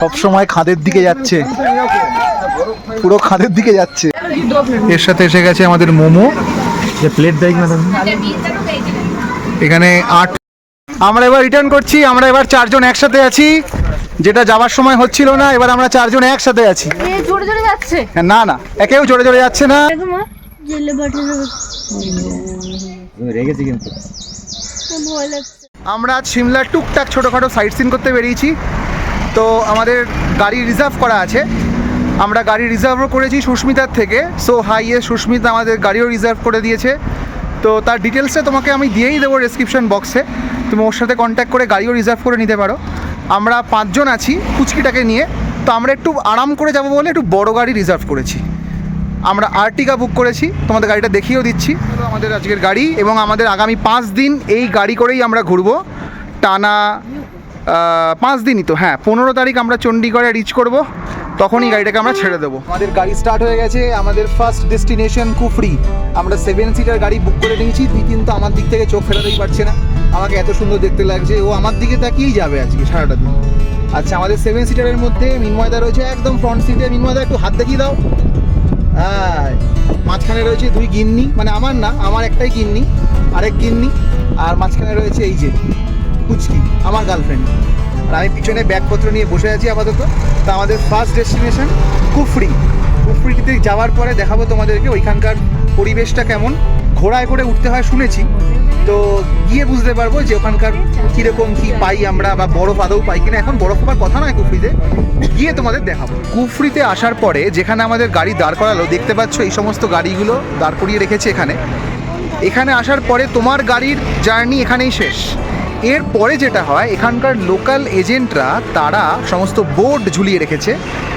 সব সময় খাদের দিকে যাচ্ছে। পুরো খাদের দিকে যাচ্ছে। এর সাথে এসে গেছে আমাদের মোমো। প্লেট দেয় এখানে আট আমরা এবার রিটার্ন করছি। আমরা এবার চারজন একসাথে আছি। যেটা যাওয়ার সময় হচ্ছিল না এবার আমরা চারজন একসাথে আছি। না না একেও জোরে জোরে যাচ্ছে না। আমরা আজ সিমলার টুকটাক ছোটোখাটো সাইট সিন করতে বেরিয়েছি। তো আমাদের গাড়ি রিজার্ভ করা আছে। আমরা গাড়ি রিজার্ভও করেছি সুস্মিতার থেকে। সো হাইয়ে সুস্মিতা আমাদের গাড়িও রিজার্ভ করে দিয়েছে। তো তার ডিটেলসটা তোমাকে আমি দিয়েই দেবো ডেসক্রিপশন বক্সে তুমি ওর সাথে কন্ট্যাক্ট করে গাড়িও রিজার্ভ করে নিতে পারো। আমরা পাঁচজন আছি কুচকিটাকে নিয়ে। তো আমরা একটু আরাম করে যাব বলে একটু বড় গাড়ি রিজার্ভ করেছি। আমরা আর্টিকা বুক করেছি। তোমাদের গাড়িটা দেখিয়েও দিচ্ছি। আমাদের আজকের গাড়ি এবং আমাদের আগামী পাঁচ দিন এই গাড়ি করেই আমরা ঘুরবো। টানা পাঁচ দিনই তো হ্যাঁ পনেরো তারিখ আমরা চণ্ডীগড়ে রিচ করব, তখনই গাড়িটাকে আমরা ছেড়ে দেবো। আমাদের গাড়ি স্টার্ট হয়ে গেছে, আমাদের ফার্স্ট ডেস্টিনেশন কুফরি। আমরা সেভেন সিটার গাড়ি বুক করে নিয়েছি, নিতিন তো আমার দিক থেকে চোখ ফেরাতেই পারছে না। আমাকে এত সুন্দর দেখতে লাগছে, ও আমার দিকে তাকিয়েই যাবে আজকে সারাটা দিন। আচ্ছা আমাদের সেভেন সিটারের মধ্যে মিনময়দা রয়েছে, একদম ফ্রন্ট সিটে মিনময়দা, একটু হাত দেখিয়ে দাও। হ্যাঁ মাঝখানে রয়েছে দুই গিন্নি মানে আমার না, আমার একটাই গিন্নি, আরেক গিন্নি, আর মাঝখানে রয়েছে এই যে। কুচকি, আমার গার্লফ্রেন্ড আর আমি পিছনে ব্যাগপত্র নিয়ে বসে আছি আপাতত। তা আমাদের ফার্স্ট ডেস্টিনেশন কুফরি। কুফরিতে যাওয়ার পরে দেখাবো তোমাদেরকে ওইখানকার পরিবেশটা কেমন। ঘোড়ায় করে উঠতে হয় শুনেছি। তো গিয়ে বুঝতে পারব যে ওখানকার কীরকম কী পাই আমরা বা বরফ আদৌ পাই কিনা। এখন বরফ হবার কথা নয় কুফরিতে। গিয়ে তোমাদের দেখাবো। কুফরিতে আসার পরে যেখানে আমাদের গাড়ি দাঁড় করালো, দেখতে পাচ্ছ এই সমস্ত গাড়িগুলো দাঁড় করিয়ে রেখেছে এখানে। এখানে আসার পরে তোমার গাড়ির জার্নি এখানেই শেষ। এর পরে যেটা হয়, এখানকার লোকাল এজেন্টরা তারা সমস্ত বোর্ড ঝুলিয়ে রেখেছে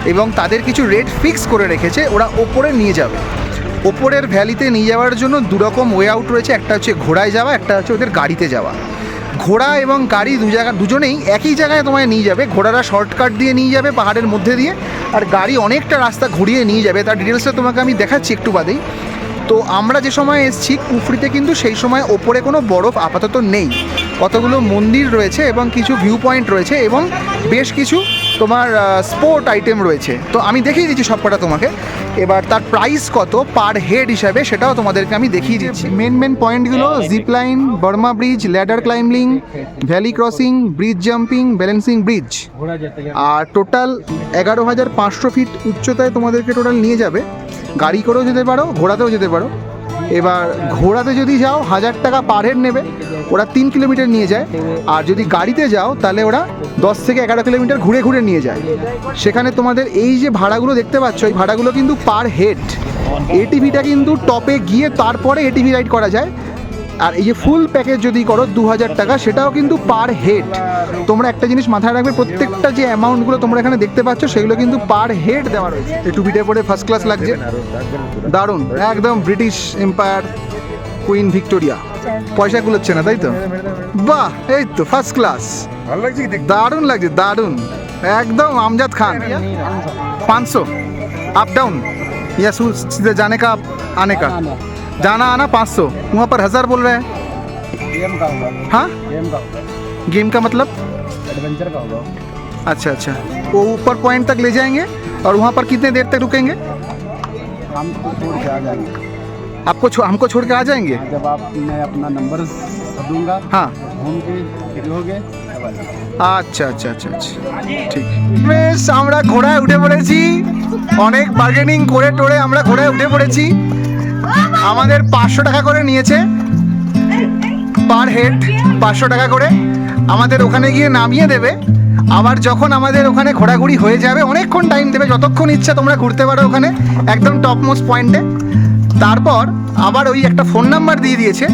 এবং তাদের কিছু রেট ফিক্স করে রেখেছে, ওরা ওপরে নিয়ে যাবে। ওপরের ভ্যালিতে নিয়ে যাওয়ার জন্য দুরকম ওয়ে আউট রয়েছে, একটা হচ্ছে ঘোড়ায় যাওয়া, একটা হচ্ছে ওদের গাড়িতে যাওয়া। ঘোড়া এবং গাড়ি দু জায়গা, দুজনেই একই জায়গায় তোমায় নিয়ে যাবে। ঘোড়ারা শর্টকাট দিয়ে নিয়ে যাবে পাহাড়ের মধ্যে দিয়ে, আর গাড়ি অনেকটা রাস্তা ঘুরিয়ে নিয়ে যাবে। তার ডিটেলসটা তোমাকে আমি দেখাচ্ছি একটু বাদেই। তো আমরা যে সময় এসেছি কুফরিতে কিন্তু সেই সময় ওপরে কোনো বরফ আপাতত নেই। কতগুলো মন্দির রয়েছে এবং কিছু ভিউ পয়েন্ট রয়েছে এবং বেশ কিছু তোমার স্পোর্ট আইটেম রয়েছে। তো আমি দেখিয়ে দিচ্ছি সবকটা তোমাকে। এবার তার প্রাইস কত পার হেড হিসাবে সেটাও তোমাদেরকে আমি দেখিয়ে দিচ্ছি। মেন মেন পয়েন্টগুলো zip line Burma bridge ladder climbing valley crossing bridge jumping balancing bridge আর টোটাল এগারো হাজার পাঁচশো ফিট উচ্চতায় তোমাদেরকে টোটাল নিয়ে যাবে। গাড়ি করেও যেতে পারো, ঘোড়াতেও যেতে পারো। এবার ঘোড়াতে যদি যাও, হাজার টাকা পার হেড নেবে। ওরা তিন কিলোমিটার নিয়ে যায়। আর যদি গাড়িতে যাও, তাহলে ওরা দশ থেকে এগারো কিলোমিটার ঘুরে ঘুরে নিয়ে যায়। সেখানে তোমাদের এই যে ভাড়াগুলো দেখতে পাচ্ছ, এই ভাড়াগুলো কিন্তু পার হেড এটিভিটা কিন্তু টপে গিয়ে তারপরে এটিভি রাইড করা যায়। আর এই যে ফুল প্যাকেজ যদি করো দু হাজার টাকা সেটাও কিন্তু পার হেড তোমরা একটা জিনিস মাথায় রাখবে প্রত্যেকটা যে অ্যামাউন্টগুলো তোমরা এখানে দেখতে পাচ্ছ সেগুলো কিন্তু পার হেড দেওয়া রয়েছে। একটু টুপিটা পরে ফার্স্ট ক্লাস লাগছে। দারুণ। একদম ব্রিটিশ এম্পায়ার কুইন ভিক্টোরিয়া পয়সা গুলোচ্ছে না তাই তো? বাহ এই তো ফার্স্ট ক্লাস দারুণ লাগছে দারুণ। একদম আমজাদ খান। পাঁচশো। আপ ডাউন या सु- सीधे जाने का आने का जाना आना पाँच सौ वहाँ पर हज़ार बोल रहे हैं गेम का होगा हाँ गेम का होगा गेम का मतलब एडवेंचर का होगा अच्छा अच्छा वो ऊपर पॉइंट तक ले जाएंगे और वहाँ पर कितने देर तक रुकेंगे हम तो छोड़ के आ जाएंगे आपको छो, हमको छोड़ के आ जाएंगे जब आप मैं अपना नंबर दूंगा हाँ घूम के फ्री होगे तब आ जाएंगे আচ্ছা আচ্ছা আচ্ছা আচ্ছা ঠিক বেশ আমরা ঘোড়ায় উঠে পড়েছি অনেক বার্গেনিং করে টোরে আমরা ঘোড়ায় উঠে পড়েছি। আমাদের পাঁচশো টাকা করে নিয়েছে। পার হেড পাঁচশো টাকা করে। আমাদের ওখানে গিয়ে নামিয়ে দেবে। আবার যখন আমাদের ওখানে ঘোরাঘুরি হয়ে যাবে, অনেকক্ষণ টাইম দেবে। যতক্ষণ ইচ্ছা তোমরা ঘুরতে পারো ওখানে, একদম টপ মোস্ট পয়েন্টে তারপর আবার ওই একটা ফোন নাম্বার দিয়ে দিয়েছে।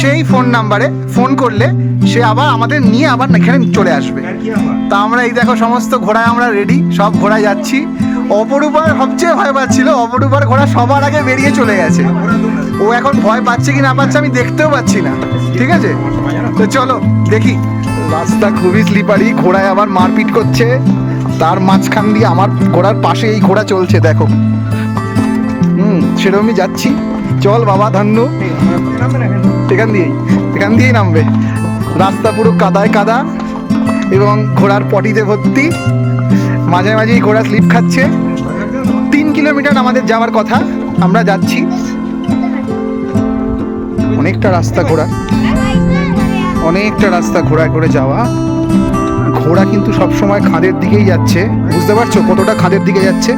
সেই ফোন নাম্বারে ফোন করলে সে আবার আমাদের নিয়ে আবার এখানে চলে আসবে। তা আমরা এই দেখো সমস্ত ঘোড়ায় আমরা রেডি সব ঘোড়ায় যাচ্ছি। অপরূপার সবচেয়ে ভয় পাচ্ছিল, অপরূপার ঘোড়া সবার আগে বেরিয়ে চলে গেছে। ও এখন ভয় পাচ্ছে কি না পাচ্ছে আমি দেখতেও পাচ্ছি না, ঠিক আছে? তো চলো, দেখি। রাস্তা খুবই স্লিপারি ঘোড়ায় আবার মারপিট করছে। তার মাঝখান দিয়ে আমার ঘোড়ার পাশে এই ঘোড়া চলছে, দেখো। হুম, সেরকমই যাচ্ছি। চল বাবা ধন্য। এখান দিয়েই এখান দিয়েই নামবে। রাস্তা পুরো কাদায় কাদা এবং ঘোড়ার পটিতে ভর্তি। মাঝে মাঝেই ঘোড়া স্লিপ খাচ্ছে। তিন কিলোমিটার আমাদের যাওয়ার কথা, আমরা যাচ্ছি। অনেকটা রাস্তা ঘোরা অনেকটা রাস্তা ঘোরা করে যাওয়া। ঘোড়া কিন্তু সবসময় খাদের দিকেই যাচ্ছে। বুঝতে পারছ কতটা খাদের দিকে যাচ্ছে?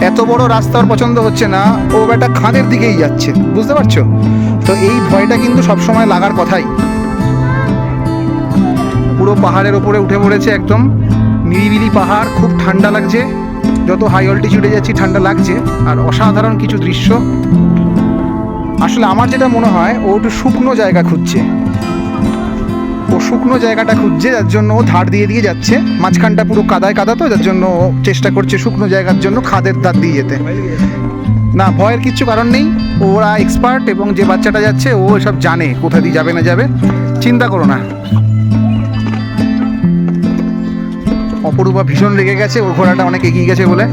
এত বড় রাস্তা ওর পছন্দ হচ্ছে না। ও একটা খাদের দিকেই যাচ্ছে। বুঝতে পারছ? তো এই ভয়টা কিন্তু সবসময় লাগার কথাই। পুরো পাহাড়ের ওপরে উঠে পড়েছে একদম। নিরিবিলি পাহাড়, খুব ঠান্ডা লাগছে। যত হাই অল্টিচিউডে যাচ্ছি, ঠান্ডা লাগছে। আর অসাধারণ কিছু দৃশ্য। আসলে আমার যেটা মনে হয়, ও একটু শুকনো জায়গা খুঁজছে। ও শুকনো জায়গাটা খুঁজছে, যার জন্য ও ধার দিয়ে দিয়ে যাচ্ছে। মাঝখানটা পুরো কাদায় কাদা তো, যার জন্য ও চেষ্টা করছে শুকনো জায়গার জন্য খাদের ধার দিয়ে যেতে। না, ভয়ের কিচ্ছু কারণ নেই। ওরা এক্সপার্ট এবং যে বাচ্চাটা যাচ্ছে, ও এসব জানে, কোথা দিয়ে যাবে না যাবে। চিন্তা করো না। অপরূপা ভীষণ রেগে গেছে, ওর ঘোড়াটা অনেক এগিয়ে গেছে বলে।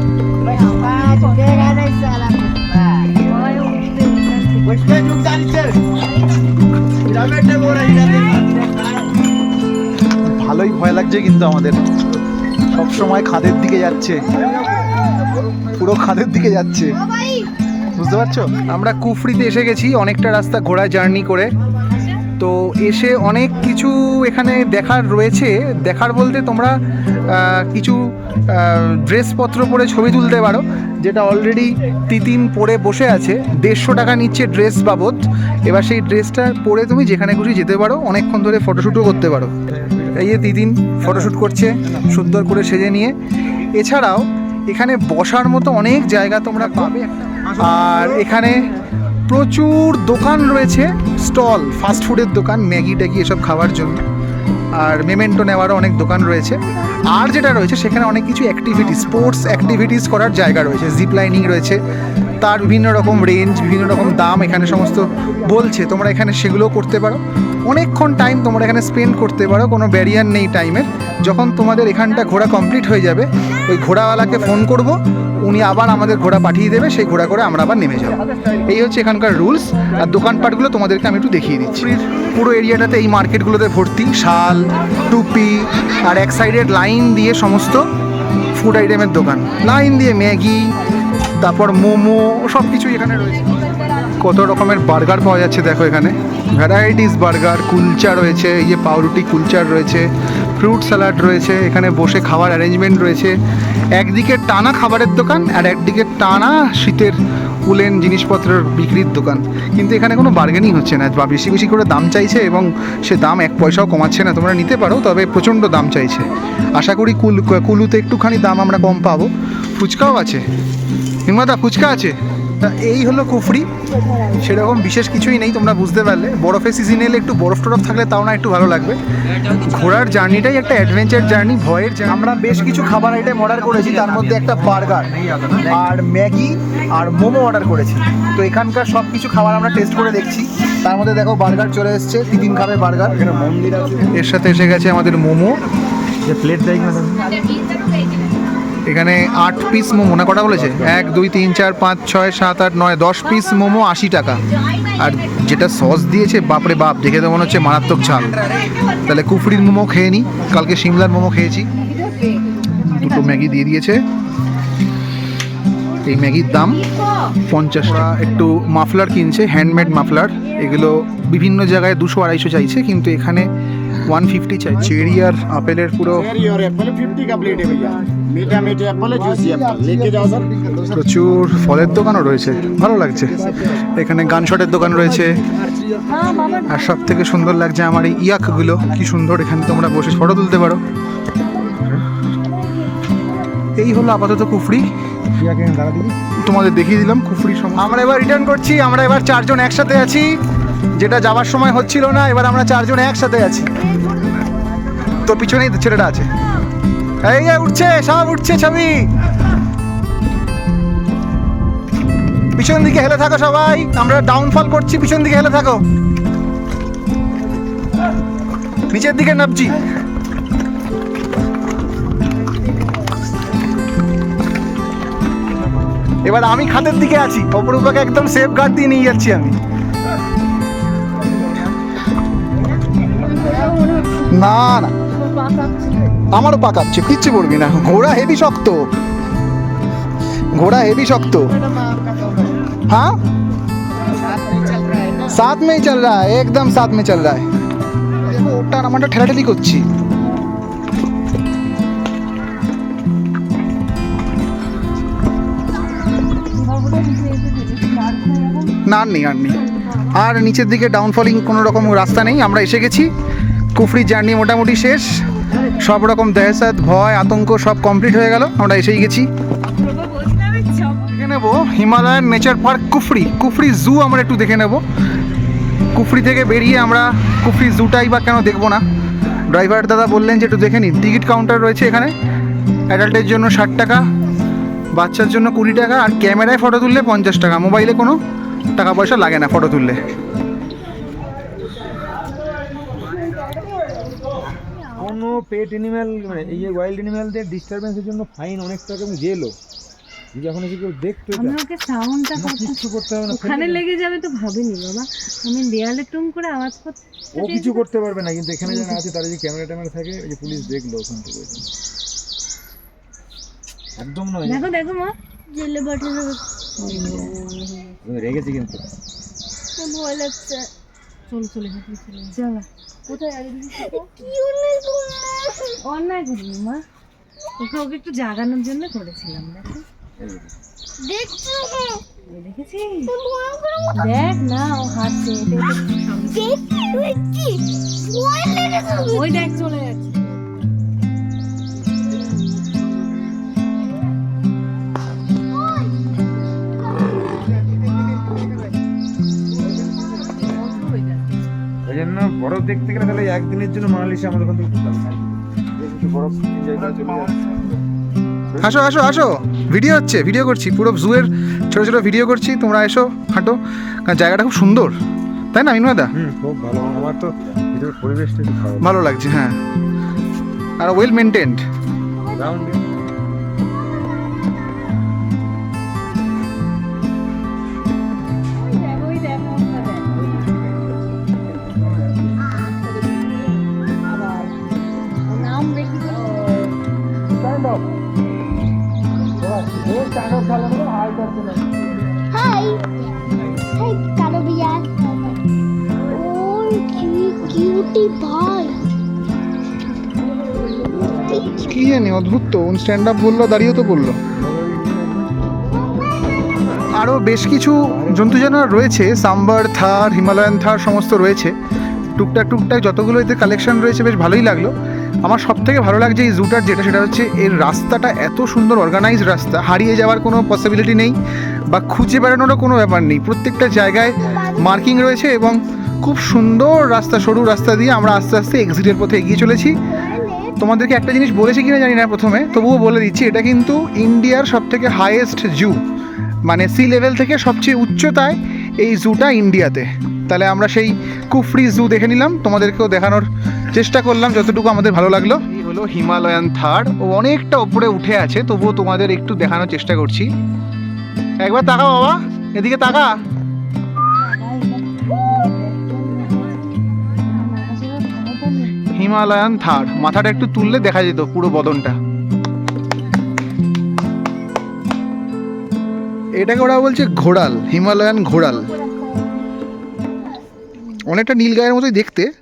ভালোই ভয় লাগছে কিন্তু আমাদের। সব সময় খাদের দিকে যাচ্ছে। পুরো খাদের দিকে যাচ্ছে। বুঝতে পারছ? আমরা কুফরিতে এসে গেছি, অনেকটা রাস্তা ঘোড়ায় জার্নি করে। তো এসে অনেক কিছু এখানে দেখার রয়েছে। দেখার বলতে তোমরা কিছু ড্রেসপত্র পরে ছবি তুলতে পারো, যেটা অলরেডি তিতিন পরে বসে আছে। দেড়শো টাকা নিচ্ছে ড্রেস বাবদ। এবার সেই ড্রেসটা পরে তুমি যেখানে খুশি যেতে পারো, অনেকক্ষণ ধরে ফটোশ্যুটও করতে পারো। এই যে তিতিন ফটোশ্যুট করছে, সুন্দর করে সেজে নিয়ে। এছাড়াও এখানে বসার মতো অনেক জায়গা তোমরা পাবে। আর এখানে প্রচুর দোকান রয়েছে, স্টল ফাস্ট ফুডের দোকান, ম্যাগি ট্যাগি এসব খাওয়ার জন্য। আর মেমেন্টো নেওয়ারও অনেক দোকান রয়েছে। আর যেটা রয়েছে, সেখানে অনেক কিছু অ্যাক্টিভিটি স্পোর্টস অ্যাক্টিভিটিস করার জায়গা রয়েছে। জিপ লাইনিং রয়েছে, তার বিভিন্ন রকম রেঞ্জ বিভিন্ন রকম দাম এখানে সমস্ত বলছে। তোমরা এখানে সেগুলোও করতে পারো। অনেকক্ষণ টাইম তোমরা এখানে স্পেন্ড করতে পারো, কোনো ব্যারিয়ার নেই টাইমের যখন তোমাদের এখানটা ঘোরা কমপ্লিট হয়ে যাবে, ওই ঘোড়াওয়ালাকে ফোন করব উনি আবার আমাদের ঘোড়া পাঠিয়ে দেবে, সেই ঘোড়া করে আমরা আবার নেমে যাব। এই হচ্ছে এখানকার রুলস আর দোকানপাটগুলো তোমাদেরকে আমি একটু দেখিয়ে দিচ্ছি। পুরো এরিয়াটাতে এই মার্কেটগুলোতে ভর্তি, শাল, টুপি, আর এক সাইডের লাইন দিয়ে সমস্ত ফুড আইটেমের দোকান। লাইন দিয়ে ম্যাগি তারপর মোমো সব কিছুই এখানে রয়েছে। কত রকমের বার্গার পাওয়া যাচ্ছে দেখো এখানে। ভ্যারাইটিস বার্গার, কুলচা রয়েছে ইয়ে পাউরুটি কুলচার রয়েছে, ফ্রুট স্যালাড রয়েছে, এখানে বসে খাওয়ার অ্যারেঞ্জমেন্ট রয়েছে। একদিকে টানা খাবারের দোকান আর একদিকে টানা শীতের উলেন জিনিসপত্রের বিক্রির দোকান। কিন্তু এখানে কোনো বার্গেনিং হচ্ছে না, বা বেশি বেশি করে দাম চাইছে এবং সে দাম এক পয়সাও কমাচ্ছে না। তোমরা নিতে পারো, তবে প্রচণ্ড দাম চাইছে। আশা করি কুল কুলুতে একটুখানি দাম আমরা কম পাবো। ফুচকাও আছে। হিমাদা ফুচকা আছে? তা এই হলো কুফরি। সেরকম বিশেষ কিছুই নেই তোমরা বুঝতে পারলে। বরফের সিজনে এলে একটু বরফ টরফ থাকলে তাও না একটু ভালো লাগবে। ঘোরার জার্নিটাই একটা অ্যাডভেঞ্চার জার্নি ভয়ের journey। আমরা বেশ কিছু খাবার আইটেম অর্ডার করেছি তার মধ্যে একটা বার্গার আর ম্যাগি আর মোমো অর্ডার করেছি। তো এখানকার সব কিছু খাবার আমরা টেস্ট করে দেখছি। তার মধ্যে দেখো বার্গার চলে এসছে তিন খাবে বার্গার এখানে মন্দির আছে। এর সাথে এসে গেছে আমাদের মোমো। যে প্লেট দেয় না এখানে আট পিস মোমো না, কটা বলেছে? এক, দুই, তিন, চার, পাঁচ, ছয়, সাত, আট, নয়, দশ পিস মোমো আশি টাকা। আর যেটা সস দিয়েছে, বাপরে বাপ, দেখে তো মনে হচ্ছে মারাত্মক ঝাল। তাহলে কুফরির মোমো খেয়ে নিই কালকে সিমলার মোমো খেয়েছি। দুটো ম্যাগি দিয়ে দিয়েছে। এই ম্যাগির দাম পঞ্চাশ টাকা। একটু মাফলার কিনছে হ্যান্ডমেড মাফলার। এগুলো বিভিন্ন জায়গায় দুশো আড়াইশো চাইছে, কিন্তু এখানে ওয়ান ফিফটি চাই চেরি আর আপেলের পুরো चेरी और एप्पल फिफ्टी का प्लेट है भैया मीठा मीठे एप्पल है जूसी एप्पल लेके जाओ सर প্রচুর ফলের দোকানও রয়েছে ভালো লাগছে এখানে গান শটের দোকান রয়েছে আর সব থেকে সুন্দর লাগছে আমার এই ইয়াকগুলো কি সুন্দর এখানে তোমরা বসে ফটো তুলতে পারো এই হলো আপাতত কুফরি भैया के दादा दीदी তোমাদের দেখিয়ে দিলাম কুফরি সময় আমরা এবার রিটার্ন করছি আমরা এবার চারজন একসাথে আছি যেটা যাওয়ার সময় হচ্ছিল না, এবার আমরা চারজন একসাথে আছি। তোর পিছনেই তো ছেলেটা আছে। এই উঠছে, সব উঠছে ছবি। পিছন দিকে হেলে থাকো সবাই, আমরা ডাউনফল করছি, পিছন দিকে হেলে থাকো। নিচের দিকে নামছি এবার আমি খাতের দিকে আছি, অপরূপাকে একদম সেফ গার্ড দিয়ে নিয়ে যাচ্ছি আমি। না না। আমারও পাকাচ্ছে কিচ্ছু পড়বি না। ঘোড়া হেভি শক্ত। ঘোড়া হেভি শক্ত। হ্যাঁ? সাত মেই চল রা একদম সাত মেয়ে চল রা ওটা আমারটা ঠেলাঠেলি করছি। না, আর নেই আর নেই। আর নিচের দিকে ডাউনফলিং কোনো রকম রাস্তা নেই, আমরা এসে গেছি। কুফরি জার্নি মোটামুটি শেষ। সব রকম দেহসাত, ভয়, আতঙ্ক সব কমপ্লিট হয়ে গেল। আমরা এসেই গেছি। দেখে নেব, হিমালয়ান নেচার পার্ক কুফরি। কুফরি জু আমরা একটু দেখে নেব। কুফরি থেকে বেরিয়ে আমরা কুফরি জুটাই বা কেন দেখব না। ড্রাইভার দাদা বললেন যে একটু দেখে নিন। টিকিট কাউন্টার রয়েছে এখানে। অ্যাডাল্টের জন্য ষাট টাকা, বাচ্চার জন্য কুড়ি টাকা, আর ক্যামেরায় ফটো তুললে পঞ্চাশ টাকা। মোবাইলে কোনো টাকা পয়সা লাগে না ফটো তুললে। কোনো পেট অ্যানিম্যাল মানে এই যে ওয়াইল্ড অ্যানিম্যালদের ডিস্টারবেন্সের জন্য ফাইন অনেক টাকা আমি জেলও এখন যদি কেউ দেখতো আমি ওকে সাউন্ডটা কিচ্ছু করতে হবে না। ওখানে লেগে যাবে তো ভাবিনি বাবা। আমি দেয়ালে টুম করে আওয়াজ করতে ও কিছু করতে পারবে না কিন্তু এখানে যারা আছে তারা যদি ক্যামেরা ট্যামেরা থাকে ওই যে পুলিশ দেখল ওখান থেকে। একদম নয়। দেখো দেখো মা। জেলে আমি রেগেছি কিন্তু। ভয় লাগছে। চলো চলে চলে চলো। কোথায় আগে কি অন্যায় করলে? অন্যায় করিনি মা ওকে ওকে একটু জাগানোর জন্য করেছিলাম দেখো। দেখছ দেখ না ও হাঁটছে ওই দেখ চলে যাচ্ছে। জন্য বরফ দেখতে গেলে তাহলে একদিনের জন্য মানালিসে আমাদের ওখান থেকে ঘুরতে হবে। বরফ এনজয় আসো আসো আসো। ভিডিও হচ্ছে ভিডিও করছি। পুরো জুয়ের ছোটো ছোটো ভিডিও করছি। তোমরা এসো হাঁটো। কারণ জায়গাটা খুব সুন্দর। তাই না মিনমাদা হুম খুব ভালো। আমার তো পরিবেশটা ভালো লাগছে হ্যাঁ। আর ওয়েল মেনটেন্ড কি জানি, অদ্ভুত তো। স্ট্যান্ড আপ বলল, দাঁড়িয়েও তো বলল। আরও বেশ কিছু জন্তু জানোয়ার রয়েছে। সাম্বার, থার, হিমালয়ান থার সমস্ত রয়েছে। টুকটাক টুকটাক যতগুলো এতে কালেকশন রয়েছে, বেশ ভালোই লাগল। আমার সব থেকে ভালো লাগছে এই জুটার যেটা, সেটা হচ্ছে এর রাস্তাটা এত সুন্দর অর্গানাইজ রাস্তা। হারিয়ে যাওয়ার কোনো পসিবিলিটি নেই বা খুঁজে বেড়ানোরও কোনো ব্যাপার নেই। প্রত্যেকটা জায়গায় মার্কিং রয়েছে এবং খুব সুন্দর রাস্তা, সরু রাস্তা দিয়ে আমরা আস্তে আস্তে এক্সিটের পথে এগিয়ে চলেছি। তোমাদেরকে একটা জিনিস বলেছি কিনা জানি না প্রথমে, তবুও বলে দিচ্ছি, এটা কিন্তু ইন্ডিয়ার সব থেকে হাইয়েস্ট জু মানে সি লেভেল থেকে সবচেয়ে উচ্চতায় এই জুটা ইন্ডিয়াতে তাহলে আমরা সেই কুফরি জু দেখে নিলাম। তোমাদেরকেও দেখানোর চেষ্টা করলাম, যতটুকু আমাদের ভালো লাগল। এই হলো হিমালয়ান থার্ড ও অনেকটা ওপরে উঠে আছে, তবুও তোমাদের একটু দেখানোর চেষ্টা করছি। একবার তাকা বাবা, এদিকে তাকা। হিমালয়ান থার্ড মাথাটা একটু তুললে দেখা যেত পুরো বদনটা। এটাকে ওরা বলছে ঘোড়াল, হিমালয়ান ঘোড়াল। অনেকটা নীল গায়ের মতোই দেখতে।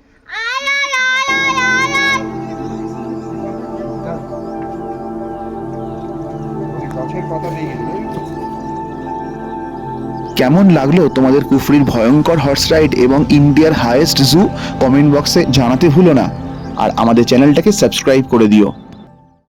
কেমন লাগল তোমাদের কুফরির ভয়ঙ্কর হর্স রাইড এবং ইন্ডিয়ার হায়েস্ট জু কমেন্ট বক্সে জানাতে ভুলো না। আর আমাদের চ্যানেলটাকে সাবস্ক্রাইব করে দিও।